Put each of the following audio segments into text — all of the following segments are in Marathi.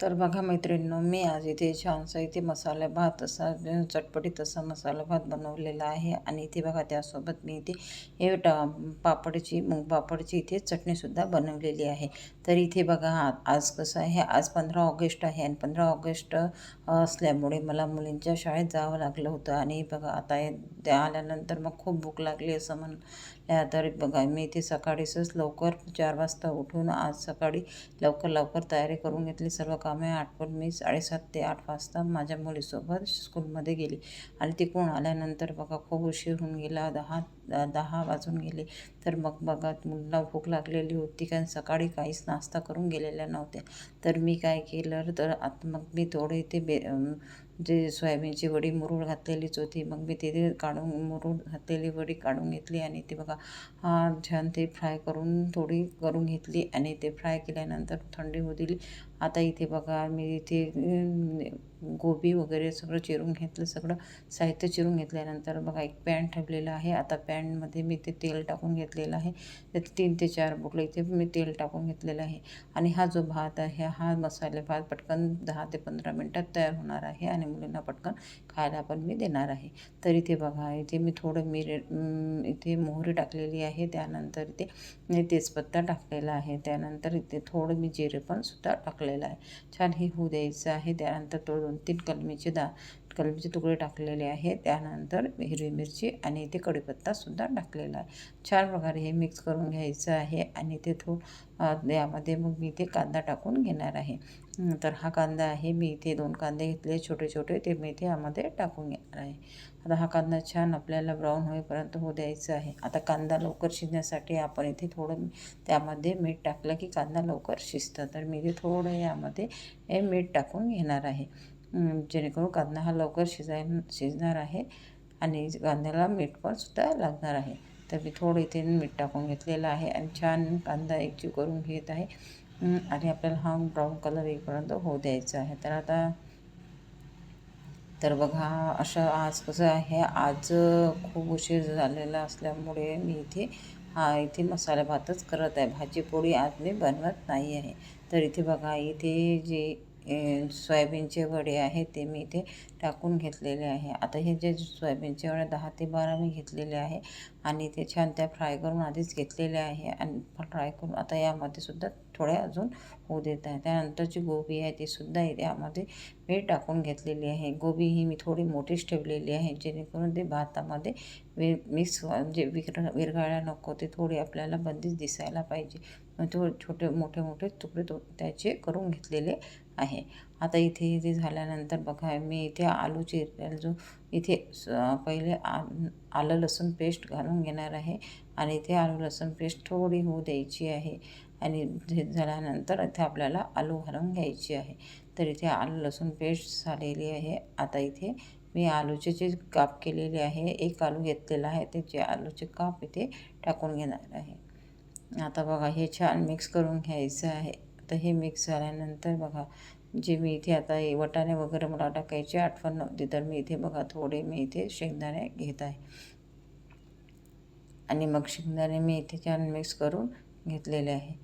तर बघा मैत्रिणींनो मी आज इथे छानसा इथे मसाला भात असा चटपटीत असा मसाला भात बनवलेला आहे. आणि इथे बघा त्यासोबत मी इथे हे टा पापडची मूग पापडची इथे चटणीसुद्धा बनवलेली आहे. तर इथे बघा आज कसं आहे आज पंधरा ऑगस्ट आहे आणि पंधरा ऑगस्ट असल्यामुळे मला मुलींच्या शाळेत जावं लागलं होतं आणि बघा आता त्या आल्यानंतर मग खूप भूक लागली असं म्हणल्या तर बघा मी इथे सकाळीच लवकर चार वाजता उठून आज सकाळी लवकर लवकर तयारी करून घेतली. सर्व कामे आठवण मी साडेसात ते आठ वाजता माझ्या मुलीसोबत स्कूलमध्ये गेली आणि तिकडून आल्यानंतर बघा खूप उशीर होऊन गेला. दहा दहा वाजून गेले. तर मग बघा मुलांना भूक लागलेली होती. कारण सकाळी काहीच नाश्ता करून गेलेल्या नव्हत्या तर मी काय केलं तर आता मग मी थोडे ते बे जे सोयाबीनची वडी मुरूड घातलेलीच होती. मग मी ते काढून मुरूड घातलेली वडी काढून घेतली आणि ते बघा छान ते फ्राय करून थोडी करून घेतली आणि ते फ्राय केल्यानंतर थंडी होऊ दिली. आता इथे बघा मी इथे गोबी वगैरे सगळं चिरून घेतलं सगळं साहित्य चिरून घेतल्यानंतर बघा एक पॅन ठेवलेलं आहे. आता पॅनमध्ये मी ते तेल टाकून घेतलेलं आहे. त्यात तीन ते चार बुकलं इथे मी तेल टाकून घेतलेलं आहे. आणि हा जो भात आहे हा मसाले भात पटकन दहा ते पंधरा मिनटात तयार होणार आहे आणि मुलींना पटकन खायला पण मी देणार आहे. तर इथे बघा इथे मी थोडं मिरे इथे मोहरी टाकलेली आहे. त्यानंतर इथे तेजपत्ता टाकलेला आहे. त्यानंतर इथे थोडं मी जिरे पण सुद्धा टाकलेलं आहे. छान हे होऊ द्यायचं आहे. त्यानंतर तो दोन तीन कलमीचे दा कलमीचे तुकडे टाकलेले आहे त्यानंतर हिरवी मिरची आणि इथे कढीपत्तासुद्धा टाकलेला आहे. छान प्रकारे हे मिक्स करून घ्यायचं आहे आणि ते थो यामध्ये मग मी इथे कांदा टाकून घेणार आहे. तर हा कांदा आहे. मी इथे दोन कांदे घेतले छोटे छोटे ते मी इथे यामध्ये टाकून घेणार आहे. आता हा कांदा छान आपल्याला ब्राऊन होईपर्यंत होऊ द्यायचा आहे. आता कांदा लवकर शिजण्यासाठी आपण इथे थोडं त्यामध्ये मीठ टाकलं की कांदा लवकर शिजतं. तर मी इथे थोडं यामध्ये हे मीठ टाकून घेणार आहे. जेणेकरून कांदा हा लवकर शिजाय शिजणार आहे आणि कांद्याला मीठ पण सुद्धा लागणार आहे. तर मी थोडं इथे मीठ टाकून घेतलेलं आहे आणि छान कांदा एकजीव करून घेत आहे. आणि आपल्याला हा ब्राऊन कलर येईपर्यंत होऊ द्यायचा आहे. तर आता तर बघा असं आज कसं आहे? आज खूप उशीर झालेला असल्यामुळे मी इथे हा इथे मसाला भातच करत आहे. भाजी पोळी आज मी बनवत नाही आहे. तर इथे बघा इथे जे सोयाबीनचे वडे आहे ते मी इथे टाकून घेतलेले आहे. आता हे जे सोयाबीनचे वडे दहा ते बारा मी घेतलेले आहे आणि ते छान त्या फ्राय करून आधीच घेतलेले आहे आणि फ्राय करून आता यामध्ये सुद्धा थोड्या अजून होऊ देत आहे. त्यानंतरची गोबी आहे ती सुद्धा यामध्ये मी टाकून घेतलेली आहे. गोबी ही मी थोडी मोठीच ठेवलेली आहे जेणेकरून ते भातामध्ये वि मिक्स जे म्हणजे विर विरघळायला नको ते थोडी आपल्याला बंदीच दिसायला पाहिजे. म्हणजे मग तो छोटे मोठे मोठे तुकडे तो त्याचे करून घेतलेले आहे. आता इथे इथे झाल्यानंतर बघा मी इथे आलू चिर जो इथे पहिले आ आलं लसूण पेस्ट घालून घेणार आहे आणि इथे आलू लसूण पेस्ट थोडी होऊ द्यायची आहे आणि झाल्यानंतर इथे आपल्याला आलू घालून घ्यायची आहे. तर इथे आलू लसूण पेस्ट झालेली आहे. आता इथे मी आलूचे जे काप केलेले आहे एक आलू घेतलेला आहे त्याचे आलूचे काप इथे टाकून घेणार आहे. आता बघा हे छान मिक्स करून घ्यायचं आहे. तर हे मिक्स झाल्यानंतर बघा जे मी इथे आता हे वटाणे वगैरे मला टाकायची आठवण नव्हती तर मी इथे बघा थोडे मी इथे शेंगदाणे घेत आहे. आणि मग शेंगदाणे मी इथे छान मिक्स करून घेतलेले आहे.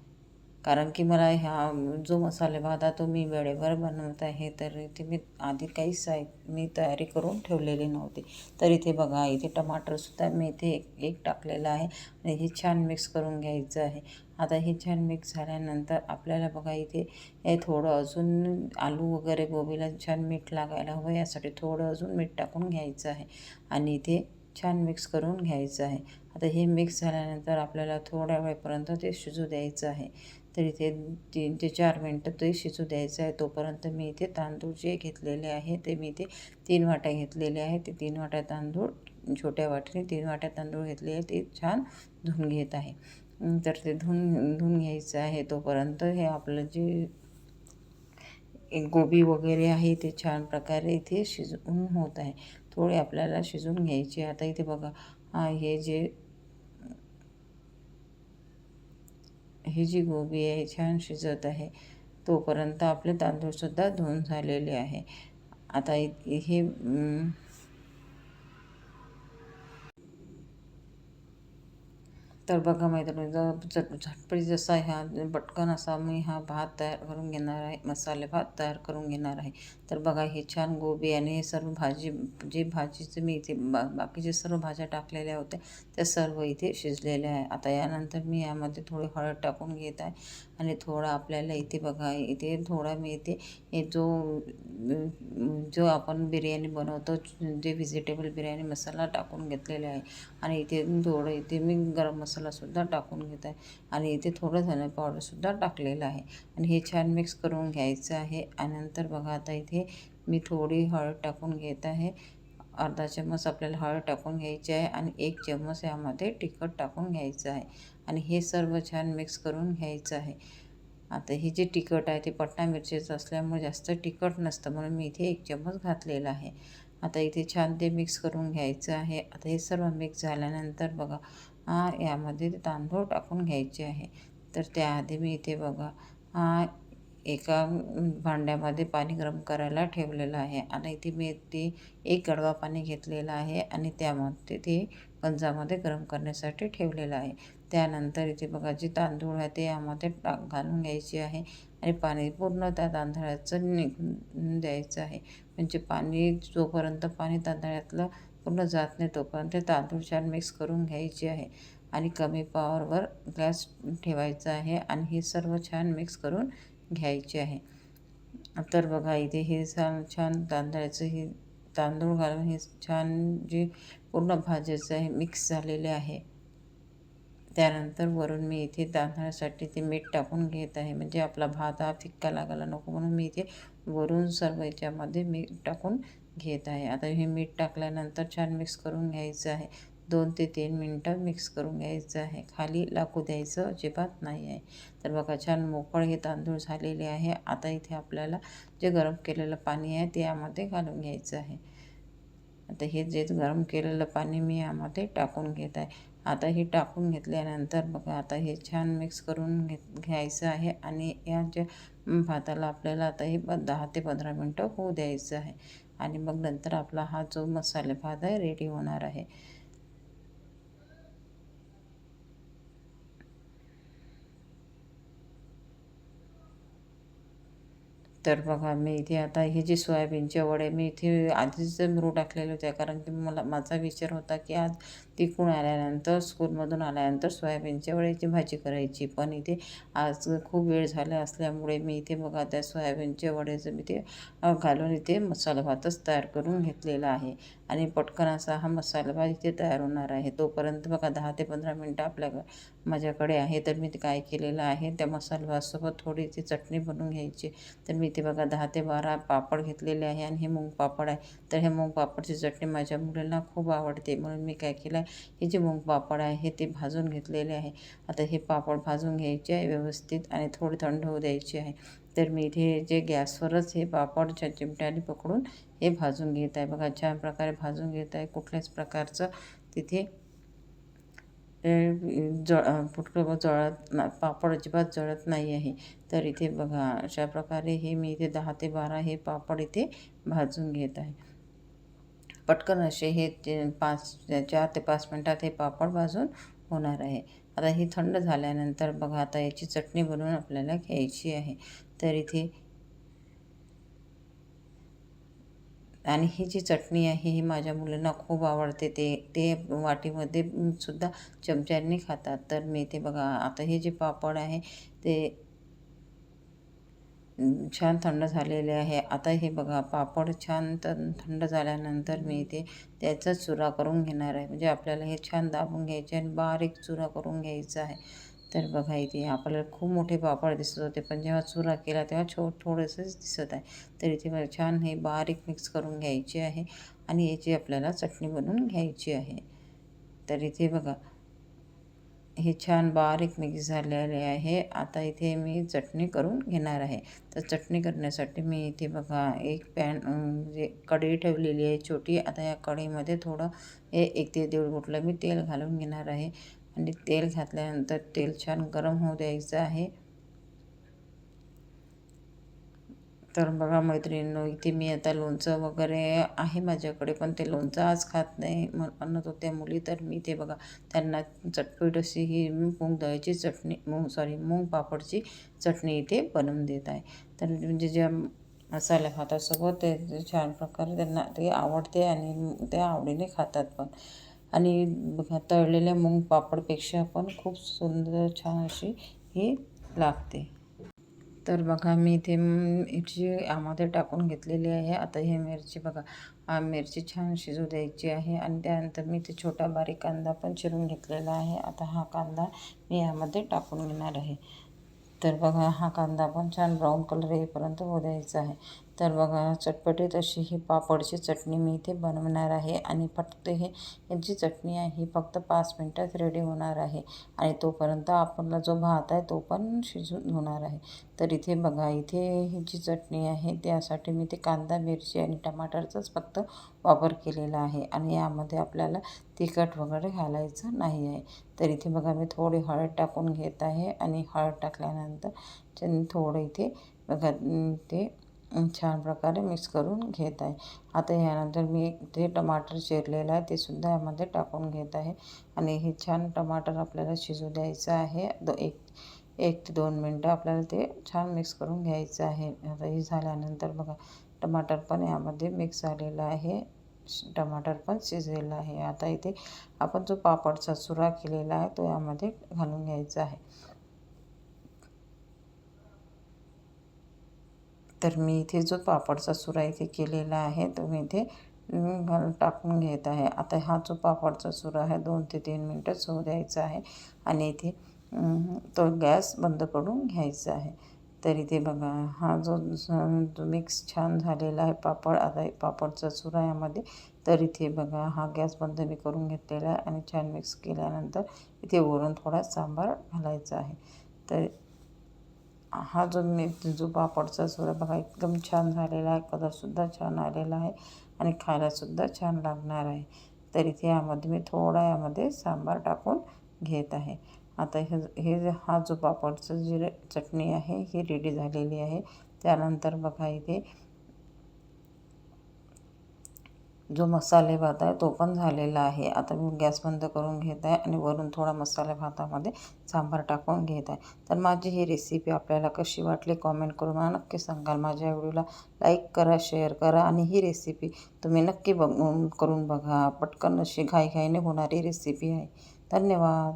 कारण की मला ह्या जो मसाले भात तो मी वेळेवर बनवत आहे तर इथे मी आधी काहीच साय मी तयारी करून ठेवलेली नव्हती. तर इथे बघा इथे टमाटरसुद्धा मी इथे एक एक टाकलेलं आहे. आणि हे छान मिक्स करून घ्यायचं आहे. आता हे छान मिक्स झाल्यानंतर आपल्याला बघा इथे हे थोडं अजून आलू वगैरे गोबीला छान मीठ लागायला हवं. यासाठी थोडं अजून मीठ टाकून घ्यायचं आहे. आणि इथे छान मिक्स करून घ्यायचं आहे. आता हे मिक्स झाल्यानंतर आपल्याला थोड्या वेळपर्यंत ते शिजू द्यायचं आहे. तर इथे तीन ते चार मिनटं ते शिजू द्यायचं आहे. तोपर्यंत मी इथे तांदूळ जे घेतलेले आहे ते मी इथे तीन वाट्या घेतलेले आहे. ते तीन वाट्या तांदूळ छोट्या वाटीने तीन वाट्या तांदूळ घेतले आहे. ते छान धुवून घेत आहे. तर ते धुवून धुवून घ्यायचं आहे. तोपर्यंत हे आपलं जे गोबी वगैरे आहे ते छान प्रकारे इथे शिजवून होत आहे. थोडे आपल्याला शिजवून घ्यायचे आता इथे बघा हे जे ही जी गोबी आहे छान शिजत आहे तोपर्यंत आपले तांदूळसुद्धा धुवून झालेले आहे. आता हे तर बघा मैत्रिणी झट झटपट जसा ह्या पटकन असा मी हा भात तयार करून घेणार आहे मसाले भात तयार करून घेणार आहे. तर बघा हे छान गोबी आणि हे सर्व भाजी जे भाजीचं मी इथे बा बाकीचे सर्व भाज्या टाकलेल्या होत्या त्या सर्व इथे शिजलेल्या आहे. आता यानंतर मी यामध्ये थोडी हळद टाकून घेत आहे आणि थोडा आपल्याला इथे बघा इथे थोडा मी इथे जो जो आपण बिर्याणी बनवतो जे व्हेजिटेबल बिर्याणी मसाला टाकून घेतलेला आहे आणि इथे थोडं इथे मी गरम मसाला मसालासुद्धा टाकून घेत आहे. आणि इथे थोडं धने पावडरसुद्धा टाकलेलं आहे. आणि हे छान मिक्स करून घ्यायचं आहे. आणि नंतर बघा आता इथे मी थोडी हळद टाकून घेत आहे. अर्धा चम्मच आपल्याला हळद टाकून घ्यायची आहे आणि एक चम्मच यामध्ये तिखट टाकून घ्यायचं आहे. आणि हे सर्व छान मिक्स करून घ्यायचं आहे. आता हे जे तिखट आहे ते पट्टा मिरचीचं असल्यामुळे जास्त तिखट नसतं. म्हणून मी इथे एक चम्मच घातलेला आहे. आता इथे छान ते मिक्स करून घ्यायचं आहे. आता हे सर्व मिक्स झाल्यानंतर बघा हा यामध्ये तांदूळ टाकून घ्यायचे आहे. तर त्याआधी मी इथे बघा हा एका भांड्यामध्ये पाणी गरम करायला ठेवलेलं आहे. आणि इथे मी ते एक गडवा पाणी घेतलेलं आहे आणि त्यामध्ये ते गंजामध्ये गरम करण्यासाठी ठेवलेलं आहे. त्यानंतर इथे बघा जे तांदूळ आहे ते यामध्ये टाक घालून घ्यायचे आहे आणि पाणी पूर्ण त्या तांदळाचं निघून द्यायचं आहे. म्हणजे पाणी जोपर्यंत पाणी तांदळातलं पूर्ण जात नाही तोपर्यंत तांदूळ छान मिक्स करून घ्यायचे आहे. आणि कमी पावरवर गॅस ठेवायचा आहे आणि हे सर्व छान मिक्स करून घ्यायचे आहे. तर बघा इथे हे छान छान तांदळाचं हे तांदूळ घालून हे छान जे पूर्ण भाज्याचं आहे मिक्स झालेले आहे. त्यानंतर वरून मी इथे तांदळासाठी ते मीठ टाकून घेत आहे. म्हणजे आपला भात हा फिक्का लागायला नको म्हणून मी इथे वरून सर्व याच्यामध्ये मीठ टाकून घेत आहे. आता हे मीठ टाकल्यानंतर छान मिक्स करून घ्यायचं आहे. दोन ते तीन मिनटं मिक्स करून घ्यायचं आहे. खाली लाकू द्यायचं अजिबात नाही आहे. तर बघा छान मोकळ हे तांदूळ झालेले आहे. आता इथे आपल्याला जे गरम केलेलं पाणी आहे ते यामध्ये घालून घ्यायचं आहे. आता हे जे गरम केलेलं पाणी मी यामध्ये टाकून घेत आहे. आता हे टाकून घेतल्यानंतर बघा आता हे छान मिक्स करून घे घ्यायचं आहे आणि या ज्या भाताला आपल्याला आता हे दहा ते पंधरा मिनटं होऊ द्यायचं आहे. आणि मग नंतर आपला हा जो मसाले भात आहे रेडी होणार आहे. तर बघा मी इथे आता हे जे सोयाबीनचे वडे मी इथे आधीच रू टाकलेले होते कारण की मला माझा विचार होता की आज तिकडून आल्यानंतर स्कूलमधून आल्यानंतर सोयाबीनच्या वड्याची भाजी करायची. पण इथे आज खूप वेळ झाला असल्यामुळे मी इथे बघा त्या सोयाबीनच्या वड्याचं मी ते घालून इथे मसाला भातच तयार करून घेतलेला आहे. आणि पटकन असा हा मसाला इथे तयार होणार आहे. तोपर्यंत बघा दहा ते पंधरा मिनटं आपल्या माझ्याकडे आहे. तर मी ते काय केलेलं आहे त्या मसाला भातसोबत थोडी ती चटणी बनवून घ्यायची. तर मी इथे बघा दहा ते बारा पापड घेतलेले आहे आणि हे मूग पापड आहे. तर हे मूग पापडची चटणी माझ्या मुलींना खूप आवडते. म्हणून मी काय केलं हे जे मूग पापड आहे हे ते भाजून घेतलेले आहे. आता हे पापड भाजून घ्यायचे आहे व्यवस्थित आणि थोडे थंड होऊ द्यायचे आहे. तर मी इथे जे गॅसवरच हे पापड चिमट्याने पकडून हे भाजून घेत आहे. बघा छान प्रकारे भाजून घेत आहे कुठल्याच प्रकारचं तिथे जळ फुटकं जळत पापड अजिबात जळत नाही आहे. तर इथे बघा अशा प्रकारे हे मी इथे दहा ते बारा हे पापड इथे भाजून घेत आहे. पटकन असे हे पाच चार ते पाच मिनटात हे पापड भाजून होणार आहे. आता ही थंड झाल्यानंतर बघा आता याची चटणी बनवून आपल्याला घ्यायची आहे. तर इथे आणि ही जी चटणी आहे ही माझ्या मुलांना खूप आवडते. ते ते वाटीमध्ये सुद्धा चमच्यानी खातात. तर मी ते बघा आता हे जे पापड आहे ते छान थंड झालेले आहे. आता हे बघा पापड छान थंड झाल्यानंतर मी इथे त्याचा चुरा करून घेणार आहे. म्हणजे आपल्याला हे छान दाबून घ्यायचे आणि बारीक चुरा करून घ्यायचा आहे. तर बघा इथे आपल्याला खूप मोठे पापड दिसत होते पण जेव्हा चुरा केला तेव्हा छो थोडंसंच दिसत आहे. तर इथे छान हे बारीक मिक्स करून घ्यायचे आहे आणि याची आपल्याला चटणी बनवून घ्यायची आहे. तर इथे बघा हे छान बारीक मिक्स झालेले आहे. आता इथे मी चटणी करून घेणार आहे. तर चटणी करण्यासाठी मी इथे बघा एक पॅन म्हणजे कढई ठेवलेली आहे छोटी. आता या कढईमध्ये थोडं हे एक ते दीड गुटलं मी तेल घालून घेणार आहे. आणि तेल घातल्यानंतर तेल छान गरम होऊ द्यायचं आहे. तर बघा मैत्रिणींनो इथे मी आता लोणचं वगैरे आहे माझ्याकडे पण ते लोणचं आज खात नाही. म्हणत होत्या मुली तर मी ते बघा त्यांना चटपट अशी ही मूग डाळीची चटणी मूग सॉरी मूग पापडची चटणी इथे बनवून देत आहे. तर म्हणजे ज्या मसाल्या भातासोबत ते छान प्रकारे त्यांना ते आवडते आणि ते आवडीने खातात पण. आणि बघा तळलेल्या मूग पापडपेक्षा पण खूप सुंदर छान अशी ही लागते. तर बघा मी इथे मिरची यामध्ये टाकून घेतलेली आहे. आता ही मिरची बघा मिरची छान शिजू द्यायची आहे आणि त्यानंतर मी इथे छोटा बारीक कांदा पण चिरून घेतलेला आहे. आता हा कांदा मी यामध्ये टाकून घेणार आहे. तर बघा हा कांदा पण छान ब्राऊन कलर येईपर्यंत होऊ द्यायचा आहे. तर बघा चटपटीत अशी ही पापडची चटणी मी इथे बनवणार आहे आणि फक्त हे यांची चटणी आहे ही फक्त पाच मिनटात रेडी होणार आहे. आणि तोपर्यंत आपला जो भात आहे तो पण शिजून होणार आहे. तर इथे बघा इथे ही जी चटणी आहे त्यासाठी मी ते कांदा मिरची आणि टमाटरचाच फक्त वापर केलेला आहे. आणि यामध्ये आपल्याला तिखट वगैरे घालायचं नाही आहे. तर इथे बघा मी थोडी हळद टाकून घेत आहे आणि हळद टाकल्यानंतर थोडं इथे बघा ते छान प्रकारे मिक्स करून घेत आहे. आता यानंतर मी ते टमाटर चिरलेलं आहे ते सुद्धा यामध्ये टाकून घेत आहे. आणि हे छान टमाटर आपल्याला शिजू द्यायचं आहे. दो एक एक ते दोन मिनटं आपल्याला ते छान मिक्स करून घ्यायचं आहे. आता हे झाल्यानंतर बघा टमाटर पण यामध्ये मिक्स झालेलं आहे. टमाटर पण शिजलेलं आहे. आता इथे आपण जो पापडचा चुरा केलेला आहे तो यामध्ये घालून घ्यायचा आहे. तर मी इथे जो पापडचा सुरा इथे केलेला आहे तो मी इथे टाकून घेत आहे. आता हा जो पापडचा सुरा आहे दोन ते तीन मिनटं होऊ द्यायचा आहे आणि इथे तो गॅस बंद करून घ्यायचा आहे. तर इथे बघा हा जो जो मिक्स छान झालेला आहे पापड आता पापडचा सुरा यामध्ये. तर इथे बघा हा गॅस बंद मी करून घेतलेला आहे आणि छान मिक्स केल्यानंतर इथे वरून थोडा सांबार घालायचा आहे. तर हा जो मी जो पापडचा चुरा बघा एकदम छान झालेला आहे. कलरसुद्धा छान आलेला आहे आणि खायलासुद्धा छान लागणार आहे. तर इथे यामध्ये मी थोडा यामध्ये सांबार टाकून घेत आहे. आता हे हे हा जो पापडचं जी चटणी आहे ही रेडी झालेली आहे. त्यानंतर बघा इथे जो मसाले भात आहे तो पण झालेला आहे. आता मी गॅस बंद करून घेत आहे आणि वरून थोडा मसाले भातामध्ये सांबार टाकून घेत आहे. तर माझी ही रेसिपी आपल्याला कशी वाटली कॉमेंट करून मला नक्की सांगाल. माझ्या व्हिडिओला लाईक करा शेअर करा आणि ही रेसिपी तुम्ही नक्की बघून करून बघा. पटकन अशी घाईघाईने होणारी रेसिपी आहे. धन्यवाद.